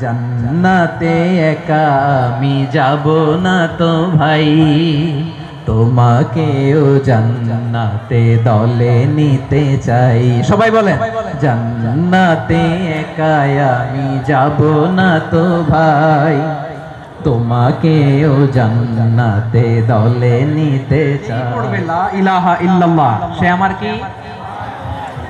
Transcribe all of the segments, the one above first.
জান্নাতে একা আমি যাব না তো ভাই। তোমাকেও জান্নাতে দলে নিতে চাই। সবাই বলেন, জান্নাতে একা আমি যাব না তো ভাই। তোমাকেও জান্নাতে দলে নিতে চাই ইলাহা ইল্লাল্লাহ। সে আমার কি?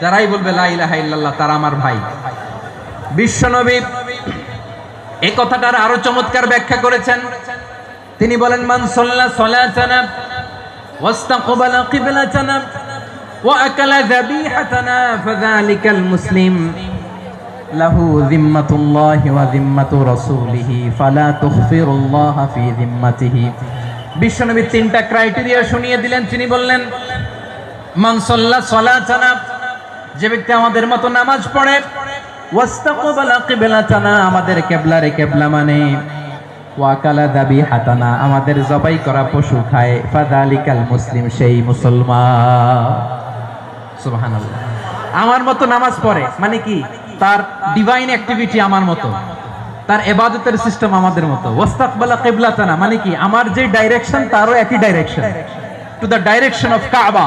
যারাই বলবে লাইলাহা ইল্লাল্লাহ, তারা আমার ভাই। বিশ্বনবী এই কথাটার আরও চমৎকার ব্যাখ্যা করেছেন। তিনি বলেন, মান সাল্লা সালাতানা ওয়াস্তাকবালা কিবলাতানা ওয়া আকালা যাবিহাতানা ফাযালিকাল মুসলিম। লাহু যিম্মাতুল্লাহি ওয়া যিম্মাতু রাসূলিহি, ফালা তুখফিরুল্লাহ ফি যিম্মাতিহি। বিশ্বনবী তিনটা ক্রাইটেরিয়া শুনিয়ে দিলেন। তিনি বললেন, মান সাল্লা সালাতানা যে ব্যক্তি আমাদের মতো নামাজ পড়ে আমাদের কিবলারে কিবলা মানে। ওয়াকালা দাবি হাতানা, আমাদের জবাই করা পশু খায়। মুসলিম, সেই মুসলমান। সুবহানাল্লাহ। আমার মতো নামাজ পড়ে মানে কি? তার ডিভাইন অ্যাক্টিভিটি আমার মতো। তার এবাদতের সিস্টেম আমাদের মতো। ওয়াস্তাকবালা কিবলাতানা মানে কি? আমার যে ডাইরেকশন তারও একই direction to the direction of Kaaba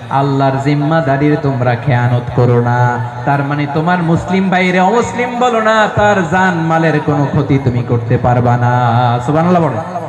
আল্লাহর জিম্মাদারির তোমরা খেয়ানত করো না। তার মানে তোমার মুসলিম বাইরে অমুসলিম বলো না, তার জান মালের কোনো ক্ষতি তুমি করতে পারবা না। সুবহানাল্লাহ বলো।